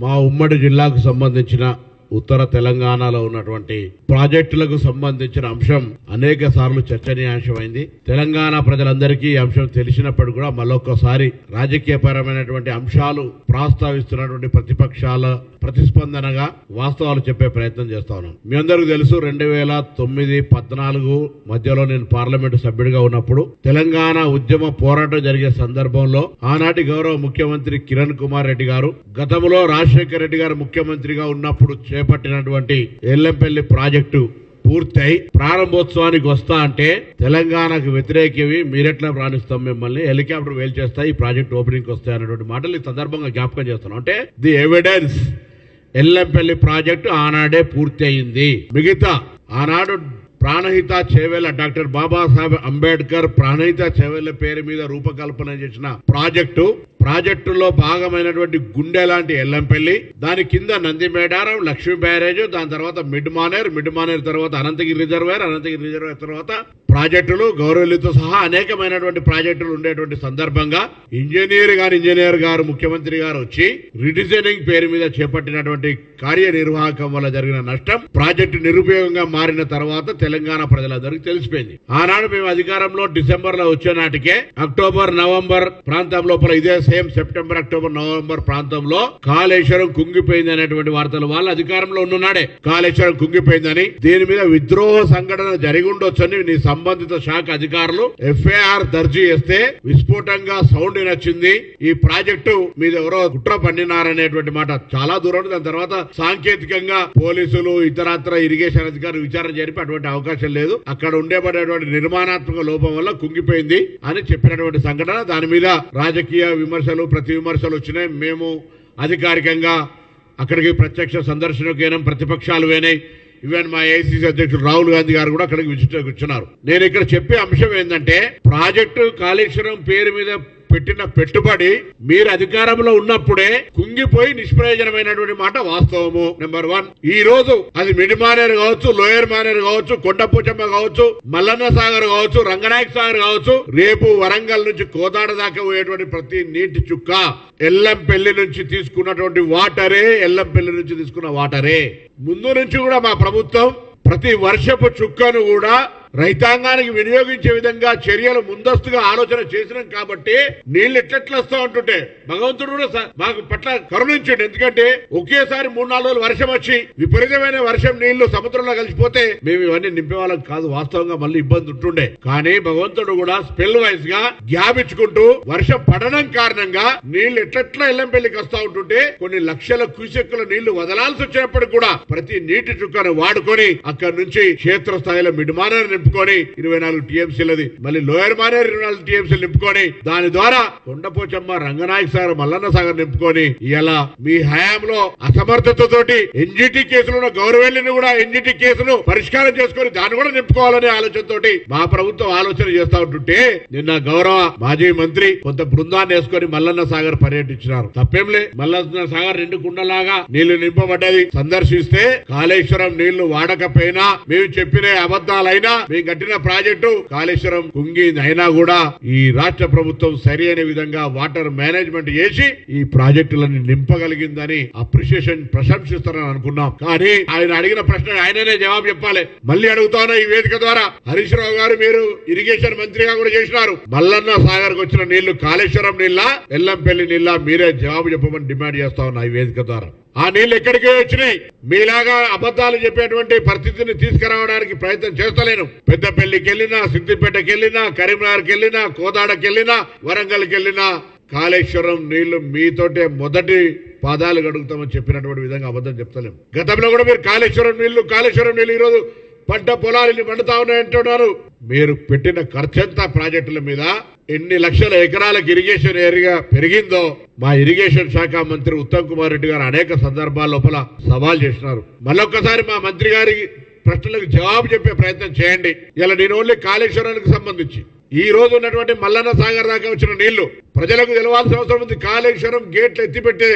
మా ఉమ్మడి జిల్లాకు సంబంధించిన ఉత్తర తెలంగాణలో ఉన్నటువంటి ప్రాజెక్టులకు సంబంధించిన అంశం అనేక సార్లు చర్చనీయాంశమైంది. తెలంగాణ ప్రజలందరికీ ఈ అంశం తెలిసినప్పుడు కూడా మరొకసారి రాజకీయపరమైనటువంటి అంశాలు ప్రస్తావిస్తున్నటువంటి ప్రతిపక్షాల ప్రతిస్పందనగా వాస్తవాలు చెప్పే ప్రయత్నం చేస్తా ఉన్నాం. మీ అందరికీ తెలుసు రెండు వేల తొమ్మిది పద్నాలుగు మధ్యలో నేను పార్లమెంటు సభ్యుడిగా ఉన్నప్పుడు తెలంగాణ ఉద్యమ పోరాటం జరిగే సందర్భంలో ఆనాటి గౌరవ ముఖ్యమంత్రి కిరణ్ కుమార్ రెడ్డి గారు గతంలో రాజశేఖర రెడ్డి గారు ముఖ్యమంత్రిగా ఉన్నప్పుడు చేపట్టినటువంటి ఎల్లంపల్లి ప్రాజెక్టు పూర్తయి ప్రారంభోత్సవానికి వస్తా అంటే తెలంగాణకు వ్యతిరేకవి మీరెట్లా రాణిస్తాం మిమ్మల్ని? హెలికాప్టర్ వేల్ చేస్తా ఈ ప్రాజెక్ట్ ఓపెనింగ్ వస్తాయి అన్నటువంటి మాటలు ఈ సందర్భంగా జ్ఞాపకం చేస్తున్నాం అంటే ది ఎవిడెన్స్ ఎల్లంపల్లి ప్రాజెక్టు ఆనాడే పూర్తి అయింది మిగతా ఆనాడు ప్రాణహిత చేవేల డాక్టర్ బాబాసాహెబ్ అంబేద్కర్ ప్రాణహిత చేవేల పేరు మీద రూపకల్పన చేసిన ప్రాజెక్టు ప్రాజెక్టులో భాగమైనటువంటి గుండె లాంటి ఎల్లంపల్లి దాని కింద నందిమేడారం లక్ష్మీ బ్యారేజ్ దాని తర్వాత మిడ్ మానేర్ మిడ్ మానేర్ తర్వాత అనంతగిరి రిజర్వేర్ అనంతగిరి రిజర్వేర్ తర్వాత ప్రాజెక్టులు గౌరవలితో సహా అనేకమైనటువంటి ప్రాజెక్టులు ఉండేటువంటి సందర్భంగా ఇంజనీర్ గారు ఇంజనీర్ గారు ముఖ్యమంత్రి గారు వచ్చి రిడిజైనింగ్ పేరు మీద చేపట్టినటువంటి కార్యనిర్వాహకం వల్ల జరిగిన నష్టం ప్రాజెక్టు నిరుపయోగంగా మారిన తర్వాత తెలంగాణ ప్రజలందరికీ తెలిసిపోయింది. ఆనాడు మేము అధికారంలో డిసెంబర్లో వచ్చే నాటికే అక్టోబర్ నవంబర్ ప్రాంతం లోపల ఇదే సేమ్ సెప్టెంబర్ అక్టోబర్ నవంబర్ ప్రాంతంలో కాళేశ్వరం కుంగిపోయింది అనేటువంటి వార్తలు వాళ్ళు అధికారంలో ఉన్ననాడే. కాళేశ్వరం కుంగిపోయిందని దీని మీద విద్రోహ సంఘటన జరిగి ఉండొచ్చని నీ సంబంధిత శాఖ అధికారులు ఎఫ్ఐఆర్ దర్జీ చేస్తే విస్ఫోటంగా సౌండ్ నచ్చింది ఈ ప్రాజెక్టు మీద ఎవరో కుట్ర పండినారనేటువంటి మాట చాలా దూరం ఉంది. దాని తర్వాత సాంకేతికంగా పోలీసులు ఇతరత్ర ఇరిగేషన్ అధికారులు విచారణ జరిపి అటువంటి అవకాశం లేదు. అక్కడ ఉండేపడేటువంటి నిర్మాణాత్మక లోపం వల్ల కుంగిపోయింది అని చెప్పినటువంటి సంఘటన. దాని మీద రాజకీయ విమర్శ విమర్శలు ప్రతి విమర్శలు వచ్చినాయి. మేము అధికారికంగా అక్కడికి ప్రత్యక్ష సందర్శనకైనా ప్రతిపక్షాలు వేనాయి. ఈవెన్ మా ఏఐసీసీ అధ్యక్షుడు రాహుల్ గాంధీ గారు కూడా అక్కడికి విజిట్ వచ్చినారు నేను ఇక్కడ చెప్పే అంశం ఏంటంటే ప్రాజెక్టు కాళేశ్వరం పేరు మీద పెట్టిన పెట్టుబడి మీరు అధికారంలో ఉన్నప్పుడే కుంగిపోయి నిష్ప్రయోజనమైనటువంటి మాట వాస్తవము. నెంబర్ వన్ ఈ రోజు అది మిడి మానేరు కావచ్చు లోయర్ మానేరు కావచ్చు కొండపోచమ్మ కావచ్చు మల్లన్న సాగర్ కావచ్చు రంగనాయక సాగర్ కావచ్చు రేపు వరంగల్ నుంచి కోదాడ దాకా పోయేటువంటి ప్రతి నీటి చుక్క ఎల్లంపల్లి నుంచి తీసుకున్నటువంటి వాటరే ఎల్లంపల్లి నుంచి తీసుకున్న వాటరే. ముందు నుంచి కూడా మా ప్రభుత్వం ప్రతి వర్షపు చుక్కను కూడా రైతాంగానికి వినియోగించే విధంగా చర్యలు ముందస్తుగా ఆలోచన చేసినాం కాబట్టి నీళ్ళు ఎట్లెట్లా వస్తా ఉంటుంటే భగవంతుడు కూడా మాకు పట్ల కరుణించండి. ఎందుకంటే ఒకేసారి మూడు నాలుగు రోజులు వర్షం వచ్చి విపరీతమైన వర్షం నీళ్ళు సముద్రంలో కలిసిపోతే మేము ఇవన్నీ నింపేవాళ్ళం కాదు. వాస్తవంగా మళ్ళీ ఇబ్బంది ఉంటుండే. కానీ భగవంతుడు కూడా స్పెల్ వైజ్గా గ్యాప్ ఇచ్చుకుంటూ వర్షం పడడం కారణంగా నీళ్ళు ఎట్లెట్లా ఎల్లంపల్లికి వస్తా ఉంటుంటే కొన్ని లక్షల క్యూసెక్కుల నీళ్ళు వదలాల్సి వచ్చినప్పటికి కూడా ప్రతి నీటి చుక్కను వాడుకొని అక్కడి నుంచి క్షేత్ర స్థాయిలో మిడ్ నింపుకొని ఇరవై నాలుగు టీఎంసీలది. మళ్ళీ లోయర్ మానేరు ఇరవై నాలుగు టీఎంసీలు నింపుకొని దాని ద్వారా కొండపోచమ్మ రంగనాయక సాగర్ మల్లన్న సాగర్ నింపుకొని ఇలా మీ హయాంలో అసమర్థతతోటి ఎన్జిటి కేసులో గౌరవెల్లిని కూడా ఎన్జిటి కేసును పరిష్కారం చేసుకొని దాన్ని కూడా నింపుకోవాలనే ఆలోచనతోటి మా ప్రభుత్వం ఆలోచన చేస్తా ఉంటుంటే నిన్న గౌరవ మాజీ మంత్రి కొంత బృందాన్ని వేసుకొని మల్లన్న సాగర్ పర్యటించినారు. తప్పేంలే? మల్లన్న సాగర్ రెండు కుండలాగా నీళ్ళు నింపబడ్డది. సందర్శిస్తే కాళేశ్వరం నీళ్ళు వాడకపోయినా మేము చెప్పిన అబద్దాలైనా మేము కట్టిన ప్రాజెక్టు కాళేశ్వరం కుంగింది అయినా కూడా ఈ రాష్ట్ర ప్రభుత్వం సరి అనే విధంగా వాటర్ మేనేజ్మెంట్ చేసి ఈ ప్రాజెక్టులను నింపగలిగిందని అప్రిషియేషన్ ప్రశంసిస్తారని అనుకున్నాం. కానీ ఆయన అడిగిన ప్రశ్న ఆయననే జవాబు చెప్పాలి. మళ్ళీ అడుగుతాను ఈ వేదిక ద్వారా. హరీష్ రావు గారు మీరు ఇరిగేషన్ మంత్రిగా కూడా చేసినారు. మల్లన్న సాగర్కు వచ్చిన నీళ్ళు కాళేశ్వరం నీళ్ళ ఎల్లంపల్లి నీళ్ళ మీరే జవాబు చెప్పమని డిమాండ్ చేస్తా ఉన్నా ఈ వేదిక ద్వారా. ఆ నీళ్ళు ఎక్కడికి వచ్చినాయి? మీలాగా అబద్ధాలు చెప్పేటువంటి పరిస్థితిని తీసుకురావడానికి ప్రయత్నం చేస్తలేను. పెద్దపల్లికి వెళ్ళినా సిద్దిపేటకి వెళ్ళినా కరీంనగర్కి వెళ్ళినా కోదాడకి వెళ్ళినా వరంగల్కి వెళ్ళినా కాళేశ్వరం నీళ్ళు మీతోటే మొదటి పాదాలు గడుగుతామని చెప్పినటువంటి విధంగా అబద్ధం చెప్తలేము గతంలో కూడా మీరు కాళేశ్వరం నీళ్ళు కాళేశ్వరం నీళ్ళు ఈరోజు పంట పొలాలని పండుతా ఉన్నాయంటున్నారు మీరు పెట్టిన ఖర్చంతా ప్రాజెక్టుల మీద ఎన్ని లక్షల ఎకరాలకు ఇరిగేషన్ ఏరియా పెరిగిందో మా ఇరిగేషన్ శాఖ మంత్రి ఉత్తమ్ కుమార్ రెడ్డి గారు అనేక సందర్భాల లోపల సవాల్ చేసినారు. మళ్ళొక్కసారి మా మంత్రి గారి ప్రశ్నలకు జవాబు చెప్పే ప్రయత్నం చేయండి. ఇలా నేను ఓన్లీ కాళేశ్వరానికి సంబంధించి. ఈ రోజు ఉన్నటువంటి మల్లన్న సాగర్ దాకా వచ్చిన నీళ్ళు ప్రజలకు తెలవాల్సిన అవసరం ఉంది. కాళేశ్వరం గేట్లు ఎత్తిపెట్టే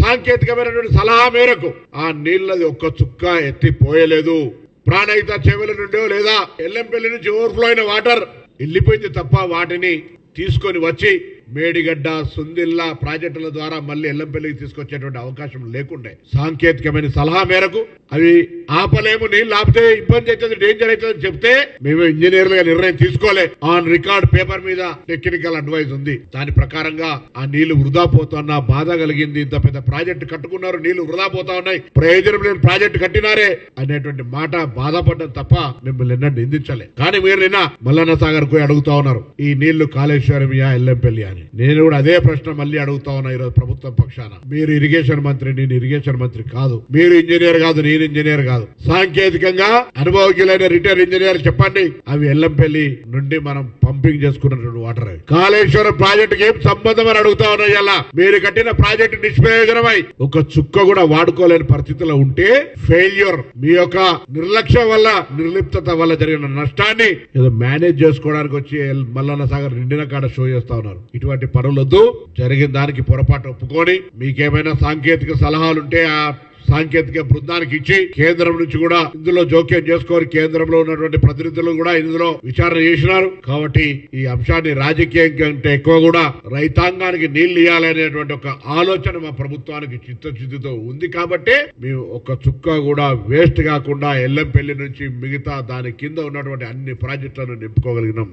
సాంకేతికమైనటువంటి సలహా మేరకు ఆ నీళ్ళది ఒక్క చుక్క ఎత్తిపోయలేదు. ప్రాణహిత చెవుల నుండో లేదా ఎల్లంపల్లి నుంచి ఓవర్ఫ్లో అయిన వాటర్ వెళ్ళిపోయింది తప్ప వాటిని తీసుకొని వచ్చి మేడిగడ్డ సుందిల్లా ప్రాజెక్టుల ద్వారా మళ్ళీ ఎల్లంపల్లికి తీసుకొచ్చేటువంటి అవకాశం లేకుండే. సాంకేతికమైన సలహా మేరకు అవి ఆపలేము నీళ్ళు ఆపితే ఇబ్బంది అవుతుంది డేంజర్ అవుతుంది చెప్తే మేము ఇంజనీర్లుగా నిర్ణయం తీసుకోలే. ఆన్ రికార్డ్ పేపర్ మీద టెక్నికల్ అడ్వైజ్ ఉంది. దాని ప్రకారంగా ఆ నీళ్ళు వృధా పోతున్నా బాధ కలిగింది. ఇంత పెద్ద ప్రాజెక్టు కట్టుకున్నారు నీళ్ళు వృధా పోతా ఉన్నాయి. ప్రయోజనం లేని ప్రాజెక్టు కట్టినారే అనేటువంటి మాట బాధపడడం తప్ప మిమ్మల్ని నిన్న నిందించలే. కానీ మీరు నిన్న మల్లన్న సాగర్ పోయి అడుగుతా ఉన్నారు ఈ నీళ్ళు కాళేశ్వరమియా ఎల్లంపల్లి అని. నేను కూడా అదే ప్రశ్న మళ్ళీ అడుగుతా ఉన్నా ఈరోజు ప్రభుత్వం పక్షాన. మీరు ఇరిగేషన్ మంత్రి నేను ఇరిగేషన్ మంత్రి కాదు. మీరు ఇంజనీర్ కాదు నేను ఇంజనీర్ కాదు. సాంకేతికంగా అనుభవజ్ఞులైన రిటైర్ ఇంజనీర్ చెప్పండి. అవి ఎల్లంపల్లి నుండి మనం పంపింగ్ చేసుకున్నటువంటి వాటర్. కాళేశ్వరం ప్రాజెక్టుకి ఏం సంబంధం అని అడుగుతా ఉన్నాయి అలా మీరు కట్టిన ప్రాజెక్టు నిష్ప్రయోజనమై ఒక చుక్క కూడా వాడుకోలేని పరిస్థితిలో ఉంటే ఫెయిల్యూర్. మీ యొక్క నిర్లక్ష్యం వల్ల నిర్లిప్తత వల్ల జరిగిన నష్టాన్ని ఏదో మేనేజ్ చేసుకోవడానికి వచ్చి మల్లన్న సాగర్ నిండిన కాడ షో చేస్తా ఉన్నారు. ఇటువంటి పనులొద్దు. జరిగిన దానికి పొరపాటు ఒప్పుకొని మీకేమైనా సాంకేతిక సలహాలుంటే ఆ సాంకేతిక బృందానికి ఇచ్చి కేంద్రం నుంచి కూడా ఇందులో జోక్యం చేసుకొని కేంద్రంలో ఉన్నటువంటి ప్రతినిధులు కూడా ఇందులో విచారణ చేసినారు. కాబట్టి ఈ అంశాన్ని రాజకీయం కంటే ఎక్కువ కూడా రైతాంగానికి నీళ్ళు ఇవ్వాలనేటువంటి ఒక ఆలోచన మా ప్రభుత్వానికి చిత్తశుద్ధితో ఉంది. కాబట్టి మేము ఒక చుక్క కూడా వేస్ట్ కాకుండా ఎల్లంపల్లి నుంచి మిగతా దాని కింద ఉన్నటువంటి అన్ని ప్రాజెక్టులను నింపుకోగలిగినాం.